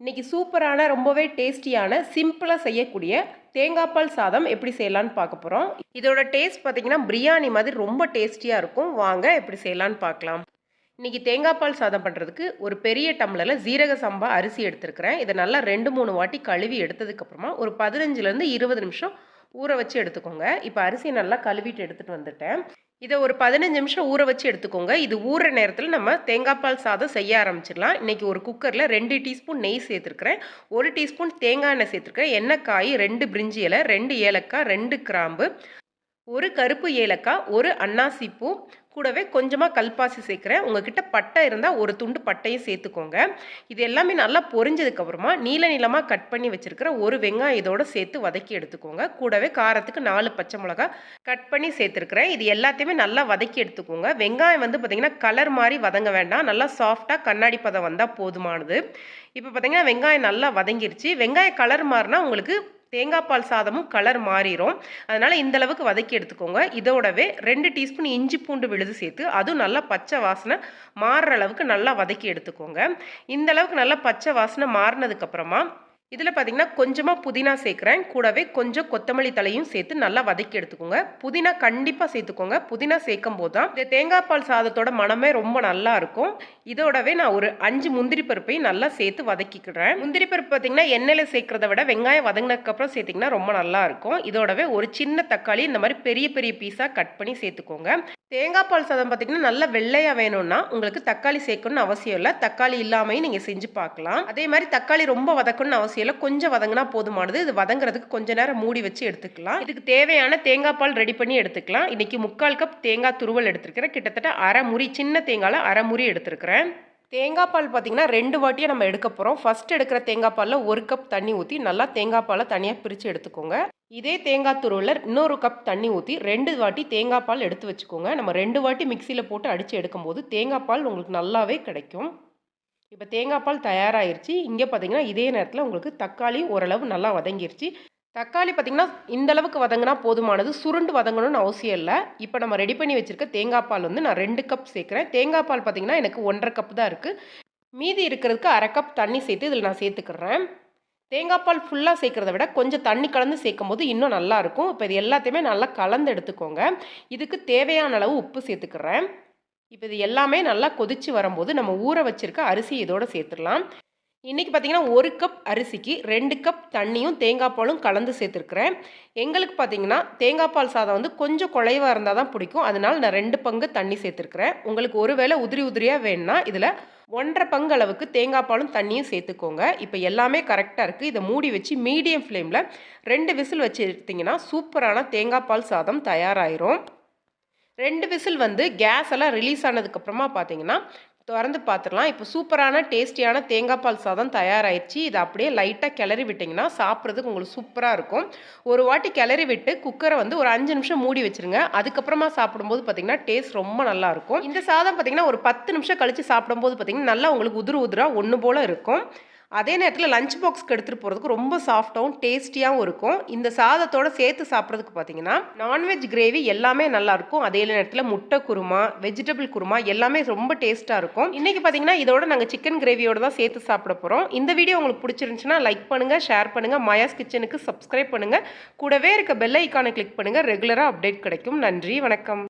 இன்றைக்கி சூப்பரான ரொம்பவே டேஸ்டியான சிம்பிளாக செய்யக்கூடிய தேங்காய் பால் சாதம் எப்படி செய்யலான்னு பார்க்க போகிறோம் இதோட டேஸ்ட் பார்த்தீங்கன்னா பிரியாணி மாதிரி ரொம்ப டேஸ்டியாக இருக்கும். வாங்க எப்படி செய்யலான்னு பார்க்கலாம். இன்றைக்கி தேங்காய் பால் சாதம் பண்ணுறதுக்கு ஒரு பெரிய டம்ளரில் ஜீரக சம்பா அரிசி எடுத்துருக்கிறேன். இதை நல்லா ரெண்டு மூணு வாட்டி கழுவி எடுத்ததுக்கப்புறமா ஒரு பதினஞ்சுலேருந்து இருபது நிமிஷம் ஊற வச்சு எடுத்துக்கோங்க. இப்போ அரிசியை நல்லா கழுவிட்டு எடுத்துகிட்டு வந்துட்டேன். இதை ஒரு பதினஞ்சு நிமிஷம் ஊற வச்சு எடுத்துக்கோங்க. இது ஊற நேரத்தில் நம்ம தேங்காய் பால் சாதம் செய்ய ஆரம்பிச்சிடலாம். இன்றைக்கி ஒரு குக்கரில் ரெண்டு டீஸ்பூன் நெய் சேர்த்துருக்குறேன். ஒரு டீஸ்பூன் தேங்காய் எண்ணெய் சேர்த்துருக்கேன் எண்ணெய் காய் ரெண்டு பிரிஞ்சி இலை ரெண்டு ஏலக்காய் ரெண்டு கிராம்பு. ஒரு கருப்பு ஏலக்காய் ஒரு அன்னாசி பூ கூடவே கொஞ்சமாக கல்பாசி சேர்க்குறேன். உங்ககிட்ட பட்டை இருந்தால் ஒரு துண்டு பட்டையும் சேர்த்துக்கோங்க. இது எல்லாமே நல்லா பொரிஞ்சதுக்கப்புறமா நீல நீளமாக கட் பண்ணி வச்சுருக்கிற ஒரு வெங்காயம் இதோட சேர்த்து வதக்கி எடுத்துக்கோங்க. கூடவே காரத்துக்கு நாலு பச்சை மிளகா கட் பண்ணி சேர்த்துருக்குறேன். இது எல்லாத்தையுமே நல்லா வதக்கி எடுத்துக்கோங்க. வெங்காயம் வந்து பார்த்திங்கன்னா கலர் மாதிரி வதங்க வேண்டாம். நல்லா சாஃப்டாக கண்ணாடி பதம் வந்தால் போதுமானது. இப்போ பார்த்திங்கன்னா வெங்காயம் நல்லா வதங்கிருச்சு. வெங்காயம் கலர் மாறினா உங்களுக்கு தேங்காய் பால் சாதமும் கலர் மாறிடும் அதனால் இந்த அளவுக்கு வதக்கி எடுத்துக்கோங்க. இதோடவே ரெண்டு டீஸ்பூன் இஞ்சி பூண்டு விழுது சேர்த்து அதுவும் நல்லா பச்சை வாசனை மாறுற அளவுக்கு நல்லா வதக்கி எடுத்துக்கோங்க. இந்த அளவுக்கு நல்லா பச்சை வாசனை மாறினதுக்கப்புறமா இதில் பார்த்தீங்கன்னா கொஞ்சமாக புதினா சேர்க்குறேன். கூடவே கொஞ்சம் கொத்தமல்லி தலையும் சேர்த்து நல்லா வதக்கி எடுத்துக்கோங்க. புதினா கண்டிப்பாக சேர்த்துக்கோங்க. புதினா சேர்க்கும் போது தான் இந்த தேங்காய் பால் சாதத்தோட மனமே ரொம்ப நல்லா இருக்கும். இதோடவே நான் ஒரு அஞ்சு முந்திரி பருப்பையும் நல்லா சேர்த்து வதக்கிக்கிறேன். முந்திரி பருப்பு பார்த்தீங்கன்னா எண்ணெயில் சேர்க்குறத விட வெங்காயம் வதங்கினதுக்கப்புறம் சேர்த்திங்கன்னா ரொம்ப நல்லா இருக்கும். இதோடவே ஒரு சின்ன தக்காளி இந்த மாதிரி பெரிய பெரிய பீஸாக கட் பண்ணி சேர்த்துக்கோங்க. தேங்காய் பால் சாதம் பார்த்திங்கன்னா நல்லா வெள்ளையாக வேணும்னா உங்களுக்கு தக்காளி சேர்க்கணும்னு அவசியம் இல்லை. தக்காளி இல்லாமையும் நீங்கள் செஞ்சு பார்க்கலாம். அதே மாதிரி தக்காளி ரொம்ப வதக்கணும்னு அவசியம் இல்லை கொஞ்சம் வதங்கினா போதுமானது. இது வதங்குறதுக்கு கொஞ்ச நேரம் மூடி வச்சு எடுத்துக்கலாம். இதுக்கு தேவையான தேங்காய் பால் ரெடி பண்ணி எடுத்துக்கலாம். இன்றைக்கி முக்கால் கப் தேங்காய் துருவல் எடுத்துருக்கிறேன். கிட்டத்தட்ட அரை முறி சின்ன தேங்காயில் அரை முறி எடுத்துருக்கிறேன். தேங்காய் பால் பார்த்திங்கன்னா ரெண்டு வாட்டியாக நம்ம எடுக்க போகிறோம் ஃபஸ்ட் எடுக்கிற தேங்காய் பாலில் ஒரு கப் தண்ணி ஊற்றி நல்லா தேங்காய் பாலை தனியாக பிரித்து எடுத்துக்கோங்க. இதே தேங்காய் துருவில் இன்னொரு கப் தண்ணி ஊற்றி ரெண்டு வாட்டி தேங்காய் பால் எடுத்து வச்சுக்கோங்க. நம்ம ரெண்டு வாட்டி மிக்சியில் போட்டு அடித்து எடுக்கும்போது தேங்காய் பால் உங்களுக்கு நல்லாவே கிடைக்கும். இப்போ தேங்காய் பால் தயாராகிருச்சு இங்கே பார்த்தீங்கன்னா இதே நேரத்தில் உங்களுக்கு தக்காளி ஓரளவு நல்லா வதங்கிருச்சு. தக்காளி பார்த்திங்கன்னா இந்த அளவுக்கு வதங்கினா போதுமானது. சுருண்டு வதங்கணும்னு அவசியம் இல்லை. இப்போ நம்ம ரெடி பண்ணி வச்சுருக்க தேங்காய் பால் வந்து நான் ரெண்டு கப் சேர்க்குறேன். தேங்காய் பால் பார்த்திங்கன்னா எனக்கு ஒன்றரை கப் தான் இருக்குது மீதி இருக்கிறதுக்கு அரை கப் தண்ணி சேர்த்து இதில் நான் சேர்த்துக்கிறேன். தேங்காய் பால் ஃபுல்லாக சேர்க்குறத விட கொஞ்சம் தண்ணி கலந்து சேர்க்கும் போது இன்னும் நல்லாயிருக்கும் இப்போ இது எல்லாத்தையுமே நல்லா கலந்து எடுத்துக்கோங்க. இதுக்கு தேவையான அளவு உப்பு சேர்த்துக்கிறேன். இப்போ இது எல்லாமே நல்லா கொதித்து வரும்போது நம்ம ஊற வச்சுருக்க அரிசி இதோடு சேர்த்துடலாம். இன்றைக்கி பார்த்திங்கன்னா ஒரு கப் அரிசிக்கு ரெண்டு கப் தண்ணியும் தேங்காய் பாலும் கலந்து சேர்த்துருக்குறேன். எங்களுக்கு பார்த்திங்கன்னா தேங்காய் பால் சாதம் வந்து கொஞ்சம் குழைவாக இருந்தால் தான் பிடிக்கும். அதனால் நான் ரெண்டு பங்கு தண்ணி சேர்த்துருக்குறேன். உங்களுக்கு ஒருவேளை உதிரி உதிரியாக வேணும்னா இதில் ஒன்றரை பங்கு அளவுக்கு தேங்காய் பாலும் தண்ணியும் சேர்த்துக்கோங்க. இப்போ எல்லாமே கரெக்டாக இருக்குது இதை மூடி வச்சு மீடியம் ஃப்ளேமில் ரெண்டு விசில் வச்சு எடுத்திங்கன்னா சூப்பரான தேங்காய் பால் சாதம் தயாராகிரும் ரெண்டு விசில் வந்து கேஸ் எல்லாம் ரிலீஸ் ஆனதுக்கப்புறமா பார்த்தீங்கன்னா திறந்து பார்த்துடலாம் இப்போ சூப்பரான டேஸ்டியான தேங்காய் பால் சாதம் தயாராகிடுச்சு இதை அப்படியே லைட்டாக கிளறி விட்டிங்கன்னா சாப்பிட்றதுக்கு உங்களுக்கு சூப்பராக இருக்கும். ஒரு வாட்டி கிளறி விட்டு குக்கரை வந்து ஒரு அஞ்சு நிமிஷம் மூடி வச்சுருங்க. அதுக்கப்புறமா சாப்பிடும்போது பார்த்திங்கன்னா டேஸ்ட் ரொம்ப நல்லாயிருக்கும் இந்த சாதம் பார்த்திங்கன்னா ஒரு பத்து நிமிஷம் கழித்து சாப்பிடும்போது பார்த்திங்கன்னா நல்லா உங்களுக்கு உதிர உதிராக ஒன்று போல் இருக்கும். அதே நேரத்தில் லஞ்ச் பாக்ஸ்க்கு எடுத்துகிட்டு போகிறதுக்கு ரொம்ப சாஃப்டாகவும் டேஸ்டியாகவும் இருக்கும். இந்த சாதத்தோடு சேர்த்து சாப்பிட்றதுக்கு பார்த்தீங்கன்னா நான்வெஜ் கிரேவி எல்லாமே நல்லாயிருக்கும் அதே நேரத்தில் முட்டை குருமா வெஜிடபிள் குருமா எல்லாமே ரொம்ப டேஸ்ட்டாக இருக்கும். இன்றைக்கி பார்த்தீங்கன்னா இதோட நாங்கள் சிக்கன் கிரேவியோடு தான் சேர்த்து சாப்பிட போகிறோம் இந்த வீடியோ உங்களுக்கு பிடிச்சிருந்துச்சுன்னா லைக் பண்ணுங்கள் ஷேர் பண்ணுங்கள் மயாஸ் கிச்சனுக்கு சப்ஸ்கிரைப் பண்ணுங்கள் கூடவே இருக்க பெல் ஐக்கானை கிளிக் பண்ணுங்கள் ரெகுலராக அப்டேட் கிடைக்கும். நன்றி வணக்கம்.